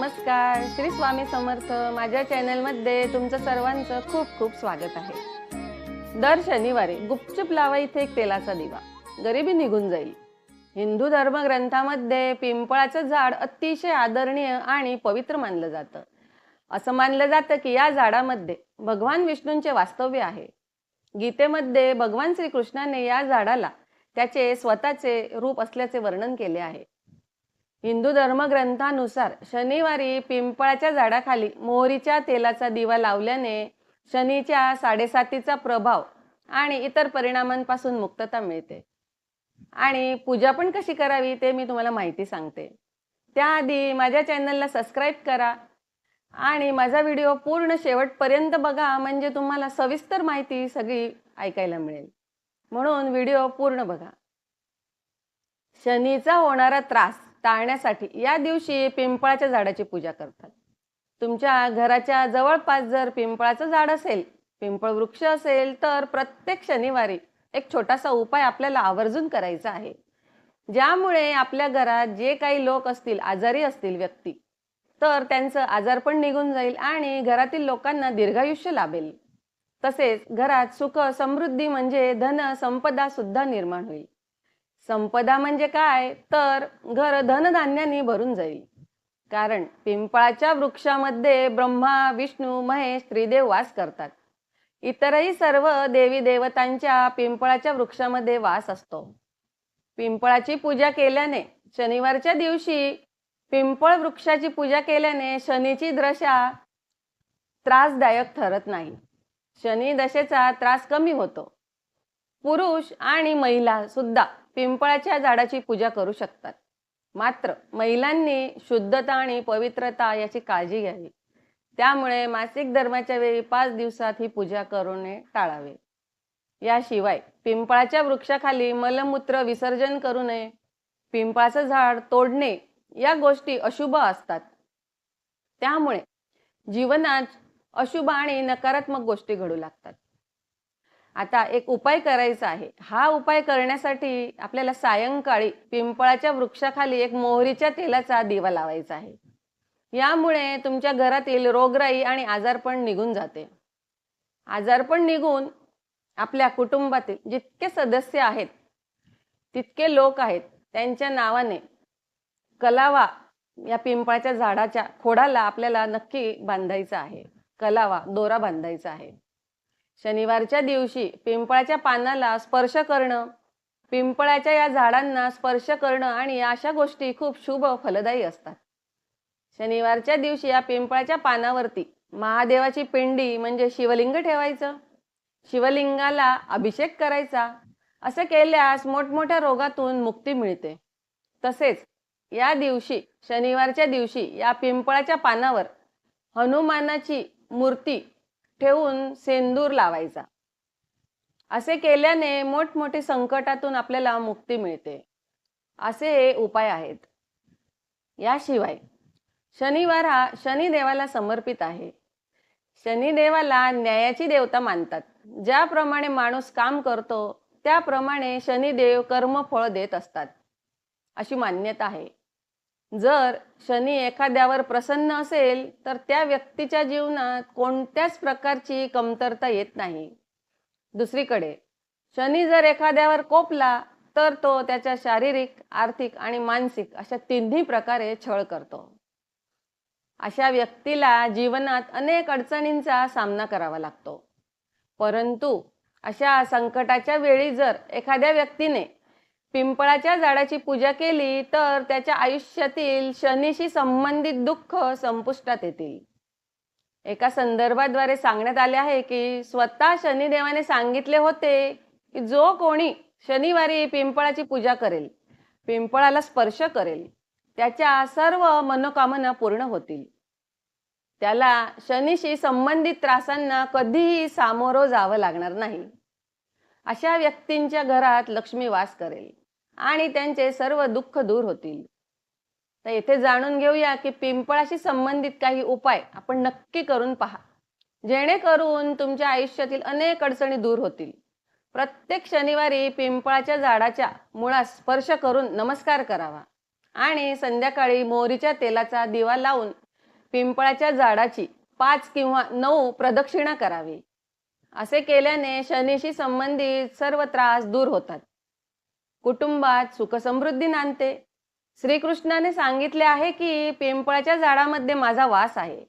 नमस्कार श्री स्वामी समर्थ. माझ्या चॅनलमध्ये तुमचं सर्वांचं खूप खूप स्वागत आहे. दर शनिवारी गुपचूप लावा इथे एक तेलाचा दिवा. गरिबी निघून जाईल. हिंदू धर्म ग्रंथामध्ये पिंपळाचं झाड अतिशय आदरणीय आणि पवित्र मानलं जातं. असं मानलं जातं की या झाडामध्ये भगवान विष्णूंचे वास्तव्य आहे. गीतेमध्ये भगवान श्रीकृष्णाने या झाडाला त्याचे स्वतःचे रूप असल्याचे वर्णन केले आहे. हिंदू धर्मग्रंथानुसार शनिवारी पिंपळाच्या झाडाखाली मोहरीच्या तेलाचा दिवा लावल्याने शनीच्या साडेसातीचा प्रभाव आणि इतर परिणामांपासून मुक्तता मिळते. आणि पूजा पण कशी करावी ते मी तुम्हाला माहिती सांगते. त्याआधी माझ्या चॅनलला सबस्क्राईब करा आणि माझा व्हिडिओ पूर्ण शेवटपर्यंत बघा म्हणजे तुम्हाला सविस्तर माहिती सगळी ऐकायला मिळेल. म्हणून व्हिडिओ पूर्ण बघा. शनीचा होणारा त्रास टाळण्यासाठी या दिवशी पिंपळाच्या झाडाची पूजा करतात. तुमच्या घराच्या जवळपास जर पिंपळाचं झाड असेल पिंपळ वृक्ष असेल तर प्रत्येक शनिवारी एक छोटासा उपाय आपल्याला आवर्जून करायचा आहे. ज्यामुळे आपल्या घरात जे काही लोक असतील आजारी असतील व्यक्ती तर त्यांचं आजारपण निघून जाईल आणि घरातील लोकांना दीर्घायुष्य लाभेल. तसेच घरात सुख समृद्धी म्हणजे धन संपदा सुद्धा निर्माण होईल. संपदा म्हणजे काय? तर घर धनधान्याने भरून जाईल. कारण पिंपळाच्या वृक्षामध्ये ब्रह्मा विष्णू महेश त्रिदेव वास करतात. इतरही सर्व देवी देवतांच्या पिंपळाच्या वृक्षामध्ये वास असतो. पिंपळाची पूजा केल्याने शनिवारच्या दिवशी पिंपळ वृक्षाची पूजा केल्याने शनीची दशा त्रासदायक ठरत नाही. शनी दशेचा त्रास कमी होतो. पुरुष आणि महिला सुद्धा पिंपळाच्या झाडाची पूजा करू शकतात. मात्र महिलांनी शुद्धता आणि पवित्रता याची काळजी घ्यावी. त्यामुळे मासिक धर्माच्या वेळी पाच दिवसात ही पूजा करणे टाळावे. याशिवाय पिंपळाच्या वृक्षाखाली मलमूत्र विसर्जन करू नये पिंपळाचं झाड तोडणे या गोष्टी अशुभ असतात. त्यामुळे जीवनात अशुभ आणि नकारात्मक गोष्टी घडू लागतात. आता एक उपाय करायचा आहे. हा उपाय करण्यासाठी आपल्याला सायंकाळी पिंपळाच्या वृक्षाखाली एक मोहरीच्या तेलाचा दिवा लावायचा आहे. यामुळे तुमच्या घरातील रोगराई आणि आजारपण निघून जाते. आजारपण निघून आपल्या कुटुंबातील जितके सदस्य आहेत तितके लोक आहेत त्यांच्या नावाने कलावा या पिंपळाच्या झाडाच्या खोडाला आपल्याला नक्की बांधायचा आहे. कलावा दोरा बांधायचा आहे. शनिवारच्या दिवशी पिंपळाच्या पानाला स्पर्श करणं पिंपळाच्या या झाडांना स्पर्श करणं आणि अशा गोष्टी खूप शुभ फलदायी असतात. शनिवारच्या दिवशी या पिंपळाच्या पानावरती महादेवाची पिंडी म्हणजे शिवलिंग ठेवायचं शिवलिंगाला अभिषेक करायचा असे केल्यास मोठमोठ्या रोगातून मुक्ती मिळते. तसेच या दिवशी शनिवारच्या दिवशी या पिंपळाच्या पानावर हनुमानाची मूर्ती ठेवून सेंदूर लावायचा. असे केल्याने मोठमोठे संकटातून आपल्याला मुक्ती मिळते. असे हे उपाय आहेत. याशिवाय शनिवार हा शनिदेवाला समर्पित आहे. शनिदेवाला न्यायाची देवता मानतात. ज्याप्रमाणे माणूस काम करतो त्याप्रमाणे शनिदेव कर्मफळ देत असतात. अशी मान्यता आहे. जर शनी एखाद्यावर प्रसन्न असेल तर त्या व्यक्तीच्या जीवनात कोणत्याच प्रकारची कमतरता येत नाही. दुसरीकडे शनी जर एखाद्यावर कोपला तर तो त्याच्या शारीरिक आर्थिक आणि मानसिक अशा तिन्ही प्रकारे छळ करतो. अशा व्यक्तीला जीवनात अनेक अडचणींचा सामना करावा लागतो. परंतु अशा संकटाच्या वेळी जर एखाद्या व्यक्तीने पिंपळाच्या झाडाची पूजा केली तर त्याच्या आयुष्यातील शनीशी संबंधित दुःख संपुष्टात येतील. एका संदर्भाद्वारे सांगण्यात आले आहे की स्वतः शनिदेवाने सांगितले होते की जो कोणी शनिवारी पिंपळाची पूजा करेल पिंपळाला स्पर्श करेल त्याच्या सर्व मनोकामना पूर्ण होतील. त्याला शनीशी संबंधित त्रासांना कधीही सामोरं जावं लागणार नाही. अशा व्यक्तींच्या घरात लक्ष्मी वास करेल. आणि त्यांचे सर्व दुःख दूर होतील. तर येथे जाणून घेऊया की पिंपळाशी संबंधित काही उपाय आपण नक्की करून पहा. जेणेकरून तुमच्या आयुष्यातील अनेक अडचणी दूर होतील. प्रत्येक शनिवारी पिंपळाच्या झाडाच्या मुळास स्पर्श करून नमस्कार करावा. आणि संध्याकाळी मोहरीच्या तेलाचा दिवा लावून पिंपळाच्या झाडाची पाच किंवा नऊ प्रदक्षिणा करावी. असे केल्याने शनीशी संबंधित सर्व त्रास दूर होतात. कुटुंबात सुखसमृद्धी नांदते. श्रीकृष्णाने सांगितले आहे की पिंपळाच्या झाडामध्ये माझा वास आहे.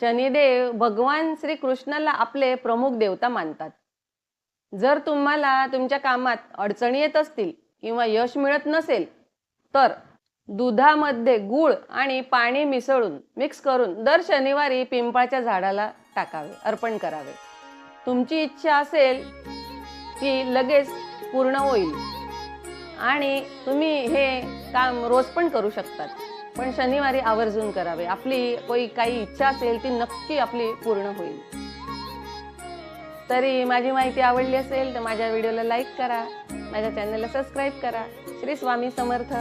शनिदेव भगवान श्रीकृष्णाला आपले प्रमुख देवता मानतात. जर तुम्हाला तुमच्या कामात अडचणी येत असतील किंवा यश मिळत नसेल तर दुधामध्ये गूळ आणि पाणी मिसळून मिक्स करून दर शनिवारी पिंपळाच्या झाडाला टाकावे अर्पण करावे. तुमची इच्छा असेल की लगेच पूर्ण होईल. आणि तुम्ही हे काम रोज पण करू शकतात. पण शनिवारी आवर्जून करावे. आपली कोई काही इच्छा असेल ती नक्की आपली पूर्ण होईल. तरी माझी माहिती आवडली असेल तर माझ्या व्हिडिओला लाईक करा. माझ्या चॅनलला सबस्क्राईब करा. श्री स्वामी समर्थ.